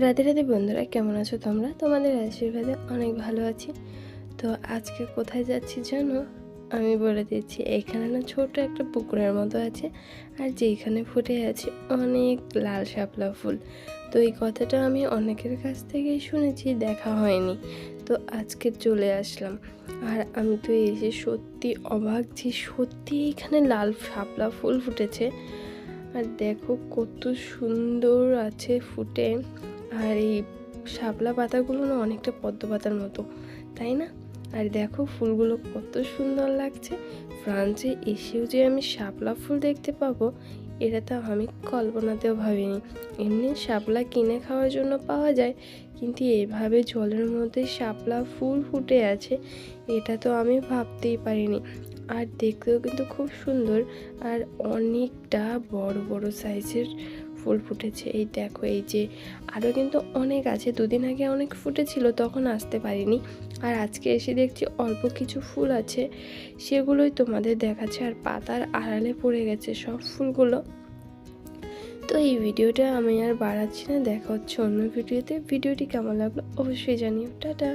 রাধে রাধে বন্ধুরা, কেমন আছো তোমরা? তোমাদের আশীর্বাদে অনেক ভালো আছি। তো আজকে কোথায় যাচ্ছি জানো? আমি বলে দিচ্ছি এখানে না ছোট একটা পুকুরের মতো আছে, আর যেখানে ফুটে আছে অনেক লাল শাপলা ফুল। তো এই কথাটা আমি অনেকের কাছ থেকেই শুনেছি, দেখা হয়নি। তো আজকে চলে আসলাম। আর আমি তো এসে সত্যি অবাক যে সত্যি এখানে লাল শাপলা ফুল ফুটেছে। আর দেখো কত সুন্দর আছে ফুটে। আর এই শাপলা পাতাগুলো না অনেকটা পদ্ম পাতার মতো, তাই না? আর দেখো ফুলগুলো কত সুন্দর লাগছে। ফ্রান্সে এসেও যে আমি শাপলা ফুল দেখতে পাবো, এটা তো আমি কল্পনাতেও ভাবিনি। এমনি শাপলা কিনে খাওয়ার জন্য পাওয়া যায়, কিন্তু এভাবে জলের মধ্যে শাপলা ফুল ফুটে আছে, এটা তো আমি ভাবতেই পারিনি। আর দেখতেও কিন্তু খুব সুন্দর, আর অনেকটা বড় বড় সাইজের ফুল ফুটেছে। এই দেখো, এই যে আরও কিন্তু অনেক আছে। দুদিন আগে অনেক ফুটেছিল, তখন আসতে পারিনি। আর আজকে এসে দেখছি অল্প কিছু ফুল আছে। সেগুলোই তোমাদের দেখাচ্ছে। আর পাতার আড়ালে পড়ে গেছে সব ফুলগুলো। তো এই ভিডিওটা আমি আর বাড়াচ্ছি না। দেখা হচ্ছে অন্য ভিডিওতে। ভিডিওটি কেমন লাগল অবশ্যই জানিও। টাটা!